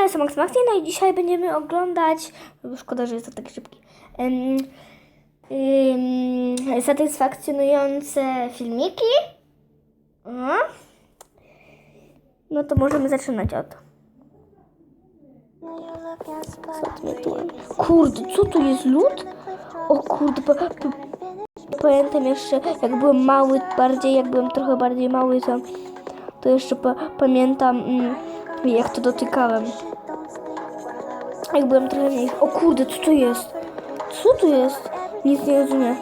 kanale są Max Maxi, no i dzisiaj będziemy oglądać, szkoda, że jest to taki szybki, em, em, satysfakcjonujące filmiki. No. no to możemy zaczynać od... Kurde, co tu jest lód? O kurde, pa, pa, pamiętam jeszcze, jak byłem mały, bardziej, jak byłem trochę bardziej mały, to, to jeszcze pa, pamiętam, mm, jak to dotykałem. Jak byłem trochę mniej. O kurde, co to jest? Co to jest? Nic nie rozumiem.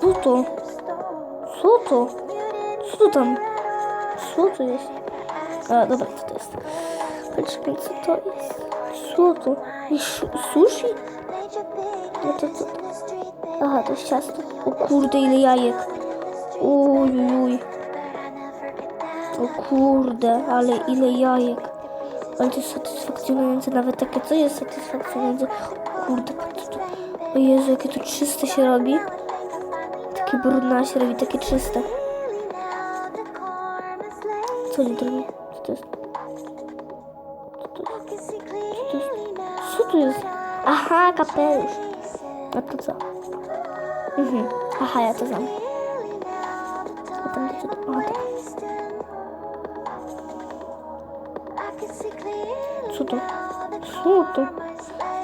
Co to? Co to? Co to tam? Co to jest? A, dobra, co to jest? Patrzmy, co to jest? Co to? Sushi? No to co? Aha, to jest ciasto. O kurde, ile jajek. Uj, uj, uj. O kurde, ale ile jajek. Ale to jest satysfakcjonujące, nawet takie, co jest satysfakcjonujące? O kurde, patrz tu. O Jezu, jakie tu czyste się robi. Takie brudne się robi, takie czyste. Co oni tu robią? Co to jest? Co to? Co to jest? Co to jest? Aha, kapelusz. A to co? Mhm. Aha, ja to znam. A tam co to? Aha, tak. Co to?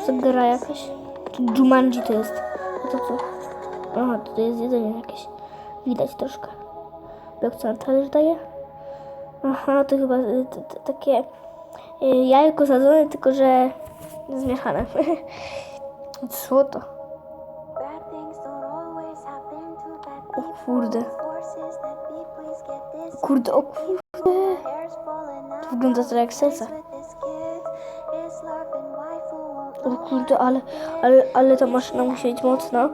Za gra jakaś? To Jumanji to jest. A to co? Aha, to jest jedzenie jakieś. Widać troszkę. Jak co daje? Aha, to chyba y, t- t- takie y, jajko sadzone, tylko że zmieszane. co to? O kurde. Kurde, o kurde. To wygląda to jak serce. O kurde, ale, ale, ale ta maszyna musi być mocna.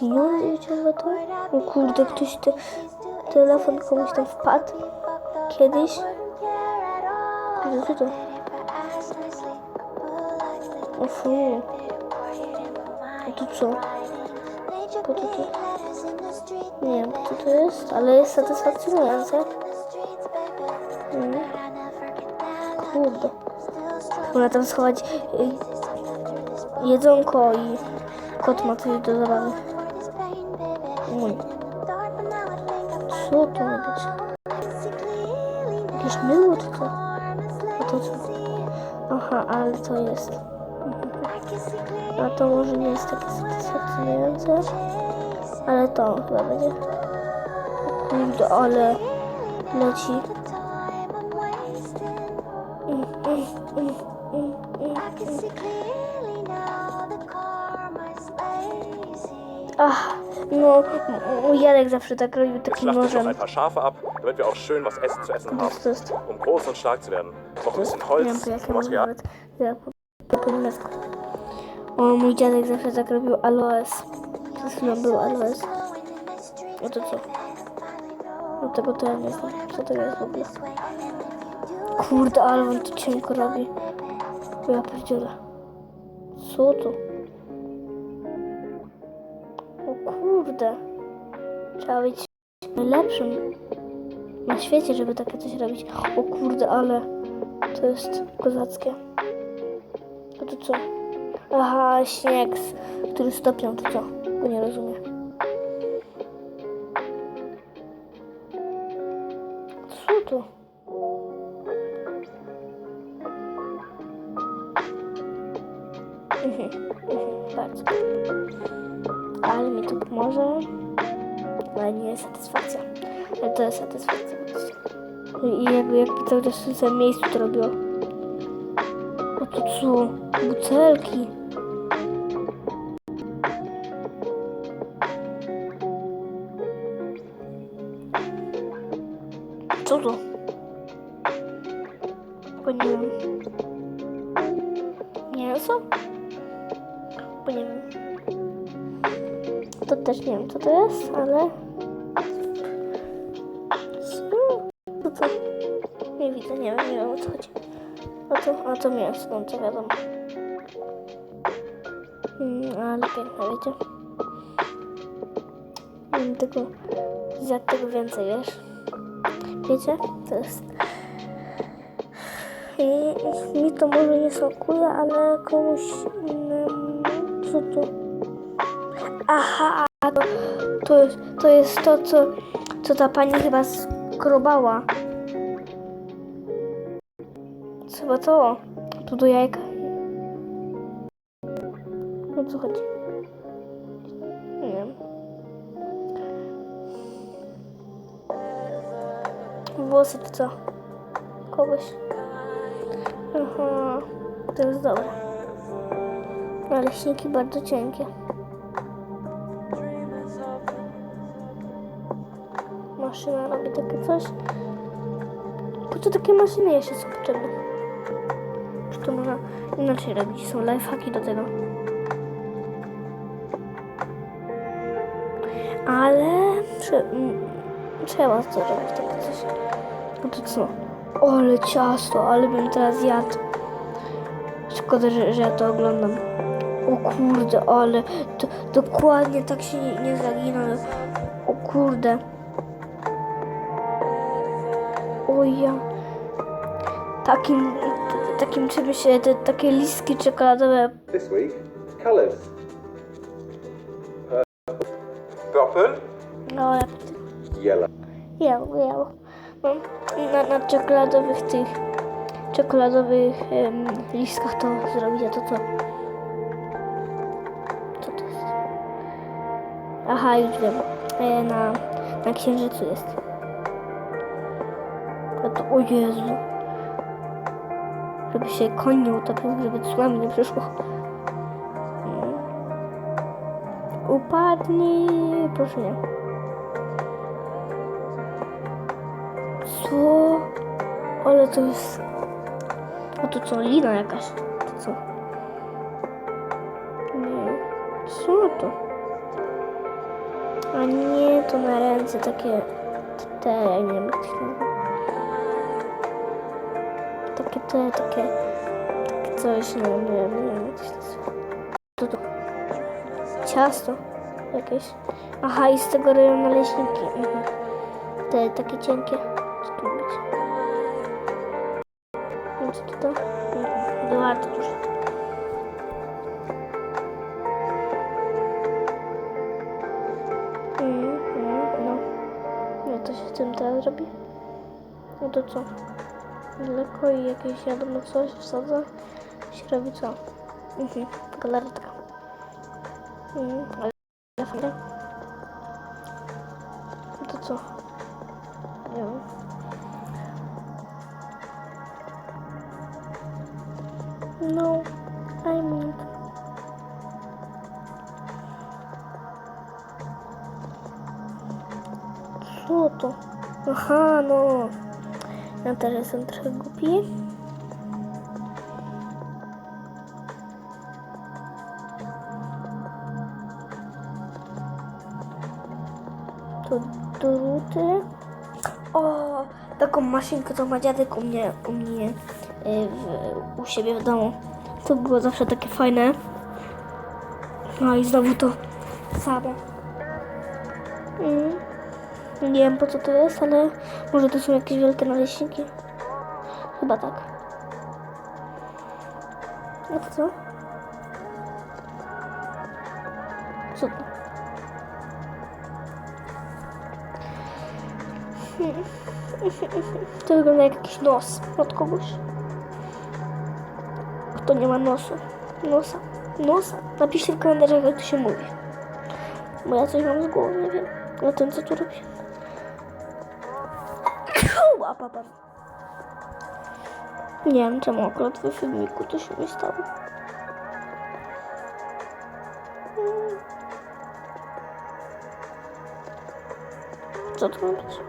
Pieniądze wyciąga to? O kurde, ktoś te, telefon komuś tam wpadł kiedyś. Kurde, co to? O fu. A to co? Po to to? Nie wiem, co to jest, ale jest satysfakcjonujące. Można tam schować y, jedzonko i kot ma coś do zabawy. Mój. Co to ma być? Jakieś mydło czy co? A to co? Aha, ale to jest. A to może nie jest takie satysfakcjonujące, ale to chyba będzie. Kurde, ale leci. Ach, no, mój Jarek zawsze tak robił takim Schlachtet noch nożem. ein paar Schafe ab, damit wir auch schön was Essen zu essen haben. Was? Um groß und stark zu werden. Noch ein bisschen Nie wiem Holz, po Material. nawet. Ja po, po, po niemiecku. O, mój dziadek zawsze tak robił aloes. Był aloes. A to co? No tego to ja nie znam. Co to jest w ogóle? Kurde, ale on to cienko robi. Ja pierdzielę. Co to? O kurde. Trzeba być najlepszym na świecie, żeby takie coś robić. O kurde, ale to jest kozackie. A to co? Aha, śnieg, który stopią, to co? Nie rozumiem. Ale nie jest satysfakcja. Ale to jest satysfakcja. I jakby, jakby cały czas w tym miejscu to. A to co? Butelki. Co to? Bo nie wiem. Mięso? Bo nie wiem. To też nie wiem co to jest, ale... Co? Co? Nie widzę, nie wiem, nie wiem o co chodzi. A to mięso, no to wiadomo. Mm, ale piękne, wiecie? Bym tego, zjadł tego więcej, wiesz? Wiecie? To jest... I mi to może nie smakuje, ale komuś innemu... Co to? Aha, to, to, jest, to jest to, co, co ta pani chyba skrobała. Chyba to. Tu do jajka. O co chodzi? Nie wiem. Włosy czy co? Kogoś. Aha, to jest dobre. Naleśniki bardzo cienkie. Maszyna robi takie coś. Po co takie maszyny jeszcze są potrzebne? Czy to można inaczej robić? Są lifehacki do tego. Ale trzeba to robić takie coś. No to co? Ale ciasto, ale bym teraz jadł. Szkoda, że, że ja to oglądam. O kurde, ale to, dokładnie tak się nie, nie zagina. ale- O kurde. O ja. Takim, takim czymś, te, takie listki czekoladowe. This week, colours. Purple. No, Yellow. Jał. No, na, na czekoladowych tych czekoladowych em, listkach to zrobić, a to co? Co to jest? Aha, już wiem. E, na, na księżycu jest. O Jezu. Żeby się koń nie utopił, żeby tsunami nie przyszło. Mm. Upadnij, proszę nie. Co? Ale to jest... A to co, lina jakaś? To co? Nie. Co to? A nie, to na ręce takie... Te, nie wiem Takie te, takie... Takie coś, nie wiem, nie wiem, jak to się. To to... Ciasto jakieś. Aha, i z tego robią naleśniki. Mhm. Te takie cienkie. Co tu być? Co to? Mhm. Eduardo już. Mm, no. No to się z tym teraz robi? No to co? Mleko i jakieś wiadomo coś wsadza. Się robi co? Mhm. Galaretka. Mhm. Ale fajne. No to co? Nie wiem. No, I mean. Co to? Aha, no. Ja teraz jestem trochę głupi. To druty. O, taką maszynkę to ma dziadek u mnie, u mnie y, w, u siebie w domu. To było zawsze takie fajne. No i znowu to samo. Mm. Nie wiem po co to jest, ale może to są jakieś wielkie naleśniki. Chyba tak. No to co? Co to? To wygląda jak jakiś nos od kogoś. Kto nie ma nosu? Nosa. Nosa. Napiszcie w komentarzach, jak to się mówi. Bo ja coś mam z głowy, nie wiem. Na tym, co tu robię. Łapa, pan. Nie wiem, czemu akurat w filmiku to się mi stało. Mm. Co to być?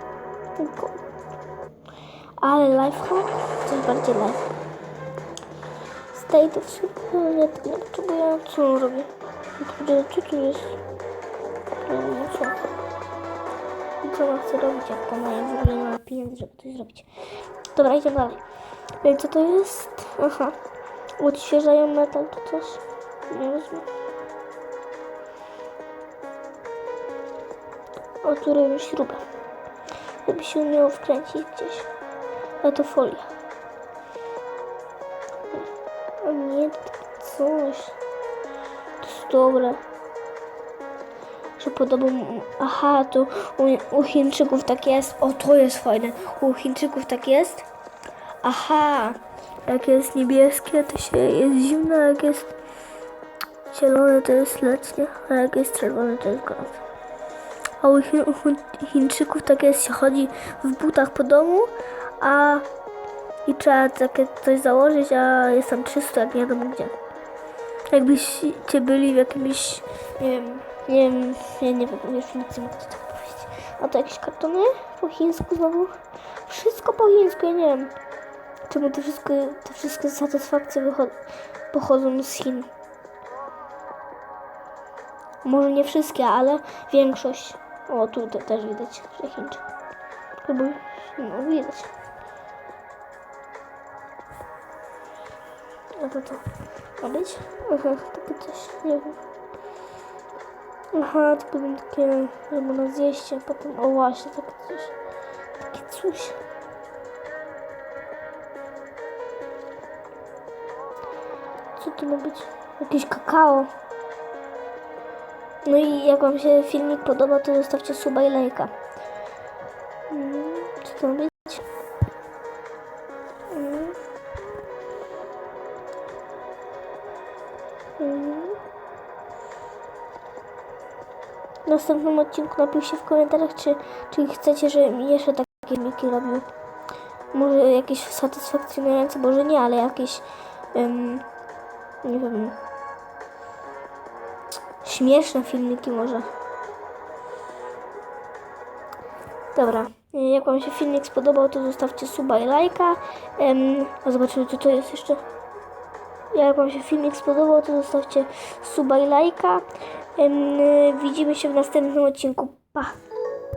Go. Ale lifehack? Coś bardziej life. State of sleep. Nie, nie potrzebuję. Co on robi? Kurde, co tu jest? Nie wiem, co. On chce robić, jak ona w ogóle nie ma pieniędzy, żeby coś zrobić. Dobra, idziemy dalej. Więc co to jest? Aha. Odświeżają metal czy coś? Nie rozumiem. O, tu robię śrubę. żeby się umiało wkręcić gdzieś. Ale to folia. A nie, to coś. To jest dobre. Że podoba mu... Aha, to u, u Chińczyków tak jest. O, to jest fajne. U Chińczyków tak jest. Aha. Jak jest niebieskie, to się jest zimno, jak jest zielone, to jest letnie, a jak jest czerwone, to jest gorące. A u, Chi- u Chi- Chińczyków tak jest, się chodzi w butach po domu, a i trzeba takie coś założyć, a jest tam czysto, jak nie wiadomo gdzie. Jakbyście byli w jakimś, nie wiem, nie wiem, ja nie wiem, już nic nie mogę tak powiedzieć. A to jakieś kartony po chińsku znowu? Wszystko po chińsku, ja nie wiem. Czemu te wszystkie, te wszystkie satysfakcje pochodzą z Chin? Może nie wszystkie, ale większość. O, tu te, też widać, że Chińczyk. Chyba, no widać. A to to ma być? Aha, takie coś, nie wiem. Aha, tylko będą takie, że można zjeść, a potem, o właśnie, takie coś. Takie coś. Co to ma być? Jakieś kakao. No i jak Wam się filmik podoba, to zostawcie suba i lajka. Mm, Co to ma być? W następnym odcinku napiszcie w komentarzach, czy, czy chcecie, żebym jeszcze takie filmiki robił. Może jakieś satysfakcjonujące, może nie, ale jakieś em, nie wiem śmieszne filmiki może. Dobra, jak Wam się filmik spodobał, to zostawcie suba i lajka. Em, a zobaczymy, co to jest jeszcze. Jak Wam się filmik spodobał, to zostawcie suba i lajka. Em, widzimy się w następnym odcinku. Pa!